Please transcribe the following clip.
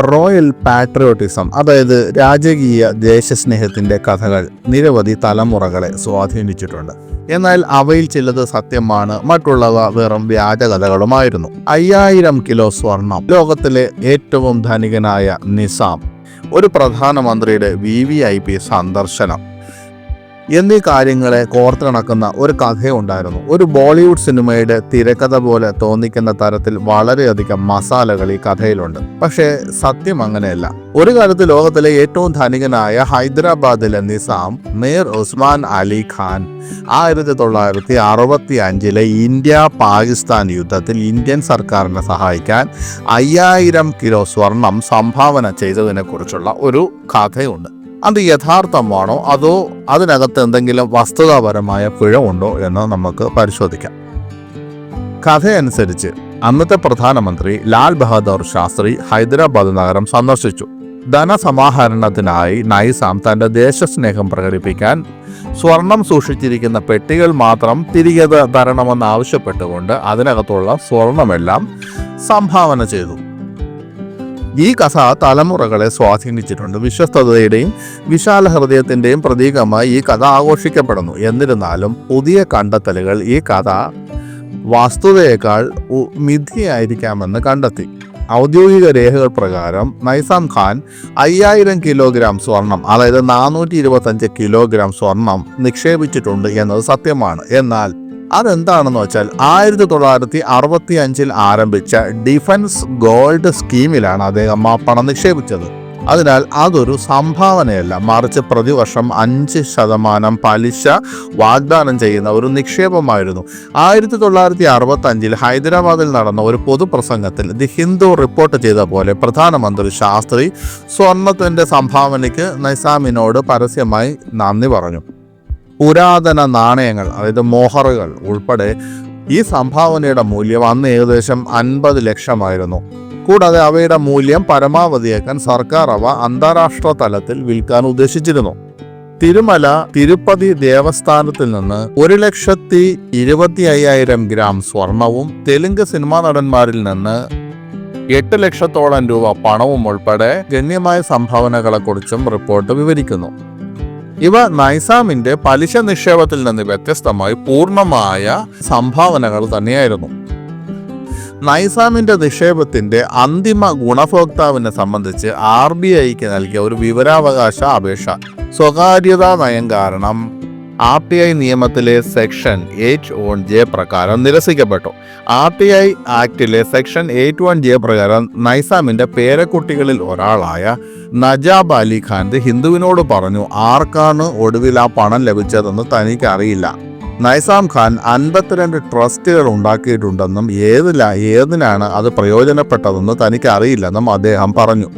Royal patriotism അതായത് രാജകീയ ദേശസ്നേഹത്തിന്റെ കഥകൾ നിരവധി തലമുറകളെ സ്വാധീനിച്ചിട്ടുണ്ട്. എന്നാൽ അവയിൽ ചിലത് സത്യമാണ് മറ്റുള്ളവ വെറും വ്യാജ കഥകളുമായിരുന്നു അയ്യായിരം കിലോ സ്വർണം ലോകത്തിലെ ഏറ്റവും ധനികനായ നിസാം ഒരു പ്രധാനമന്ത്രിയുടെ വി വി ഐ പി സന്ദർശനം. എന്നീ കാര്യങ്ങളെ കോർത്തിണക്കുന്ന ഒരു കഥയുണ്ടായിരുന്നു. ഒരു ബോളിവുഡ് സിനിമയുടെ തിരക്കഥ പോലെ തോന്നിക്കുന്ന തരത്തിൽ വളരെയധികം മസാലകൾ ഈ കഥയിലുണ്ട്. പക്ഷേ സത്യം അങ്ങനെയല്ല. ഒരു കാലത്ത് ലോകത്തിലെ ഏറ്റവും ധനികനായ ഹൈദരാബാദിലെ നിസാം മീർ ഉസ്മാൻ അലി ഖാൻ ആയിരത്തി തൊള്ളായിരത്തി അറുപത്തി അഞ്ചിലെ ഇന്ത്യ പാകിസ്ഥാൻ യുദ്ധത്തിൽ ഇന്ത്യൻ സർക്കാരിനെ സഹായിക്കാൻ അയ്യായിരം കിലോ സ്വർണം സംഭാവന ചെയ്തതിനെക്കുറിച്ചുള്ള ഒരു കഥയുണ്ട്. അത് യഥാർത്ഥമാണോ? അതോ അതിനകത്ത് എന്തെങ്കിലും വസ്തുതാപരമായ പിഴവുണ്ടോ എന്ന് നമുക്ക് പരിശോധിക്കാം. കഥയനുസരിച്ച് അന്നത്തെ പ്രധാനമന്ത്രി ലാൽ ബഹദൂർ ശാസ്ത്രി ഹൈദരാബാദ് നഗരം സന്ദർശിച്ചു. ധനസമാഹരണത്തിനായി നൈസാം തന്റെ ദേശസ്നേഹം പ്രകടിപ്പിക്കാൻ സ്വർണം സൂക്ഷിച്ചിരിക്കുന്ന പെട്ടികൾ മാത്രം തിരികെ തരണമെന്ന് ആവശ്യപ്പെട്ടുകൊണ്ട് അതിനകത്തുള്ള സ്വർണമെല്ലാം സംഭാവന ചെയ്തു. ഈ കഥ തലമുറകളെ സ്വാധീനിച്ചിട്ടുണ്ട്. വിശ്വസ്തതയുടെയും വിശാല ഹൃദയത്തിന്റെയും പ്രതീകമായി ഈ കഥ ആഘോഷിക്കപ്പെടുന്നു. എന്നിരുന്നാലും പുതിയ കണ്ടെത്തലുകൾ ഈ കഥ വസ്തുതയേക്കാൾ മിഥിയായിരിക്കാമെന്ന് കണ്ടെത്തി. ഔദ്യോഗിക രേഖകൾ പ്രകാരം നൈസാം ഖാൻ അയ്യായിരം കിലോഗ്രാം സ്വർണം അതായത് നാനൂറ്റി ഇരുപത്തഞ്ച് കിലോഗ്രാം സ്വർണം നിക്ഷേപിച്ചിട്ടുണ്ട് എന്നത് സത്യമാണ്. എന്നാൽ അതെന്താണെന്ന് വെച്ചാൽ ആയിരത്തി തൊള്ളായിരത്തി അറുപത്തി അഞ്ചിൽ ആരംഭിച്ച ഡിഫൻസ് ഗോൾഡ് സ്കീമിലാണ് അദ്ദേഹം ആ പണം നിക്ഷേപിച്ചത്. അതിനാൽ അതൊരു സംഭാവനയല്ല. മറിച്ച് പ്രതിവർഷം അഞ്ച് ശതമാനം പലിശ വാഗ്ദാനം ചെയ്യുന്ന ഒരു നിക്ഷേപമായിരുന്നു. ആയിരത്തി തൊള്ളായിരത്തി അറുപത്തി അഞ്ചിൽ ഹൈദരാബാദിൽ നടന്ന ഒരു പൊതുപ്രസംഗത്തിൽ ദി ഹിന്ദു റിപ്പോർട്ട് ചെയ്ത പോലെ പ്രധാനമന്ത്രി ശാസ്ത്രി സ്വർണത്തിന്റെ സംഭാവനയ്ക്ക് നൈസാമിനോട് പരസ്യമായി നന്ദി പറഞ്ഞു. പുരാതന നാണയങ്ങൾ അതായത് മോഹറുകൾ ഉൾപ്പെടെ ഈ സംഭാവനയുടെ മൂല്യം അന്ന് ഏകദേശം അൻപത് ലക്ഷമായിരുന്നു. കൂടാതെ അവയുടെ മൂല്യം പരമാവധിയാക്കാൻ സർക്കാർ അവ അന്താരാഷ്ട്ര തലത്തിൽ വിൽക്കാൻ ഉദ്ദേശിച്ചിരുന്നു. തിരുമല തിരുപ്പതി ദേവസ്ഥാനത്തിൽ നിന്ന് ഒരു ലക്ഷത്തി ഇരുപത്തി അയ്യായിരം ഗ്രാം സ്വർണവും തെലുങ്ക് സിനിമാ നടന്മാരിൽ നിന്ന് എട്ട് ലക്ഷത്തോളം രൂപ പണവും ഉൾപ്പെടെ ഗണ്യമായ സംഭാവനകളെക്കുറിച്ചും റിപ്പോർട്ട് വിവരിക്കുന്നു. ഇവ നൈസാമിന്റെ പലിശ നിക്ഷേപത്തിൽ നിന്ന് വ്യത്യസ്തമായി പൂർണമായ സംഭാവനകൾ തന്നെയായിരുന്നു. നൈസാമിന്റെ നിക്ഷേപത്തിന്റെ അന്തിമ ഗുണഭോക്താവിനെ സംബന്ധിച്ച് ആർ ബി ഐക്ക് നൽകിയ ഒരു വിവരാവകാശ അപേക്ഷ. സ്വകാര്യതാ നയം കാരണം ആർ ടി ഐ നിയമത്തിലെ സെക്ഷൻ എയ്റ്റ് ഓൺ ജെ പ്രകാരം നിരസിക്കപ്പെട്ടു. ആർ ടി ഐ ആക്ടിലെ സെക്ഷൻ എയ്റ്റ് വൺ ജെ പ്രകാരം നൈസാമിന്റെ പേരക്കുട്ടികളിൽ ഒരാളായ നജാബ് അലി ഖാൻ ഹിന്ദുവിനോട് പറഞ്ഞു ആർക്കാണ് ഒടുവിൽ ആ പണം ലഭിച്ചതെന്ന് തനിക്കറിയില്ല. നൈസാം ഖാൻ അൻപത്തിരണ്ട് ട്രസ്റ്റുകൾ ഉണ്ടാക്കിയിട്ടുണ്ടെന്നും ഏതില ഏതിനാണ് അത് പ്രയോജനപ്പെട്ടതെന്ന് തനിക്കറിയില്ലെന്നും അദ്ദേഹം പറഞ്ഞു.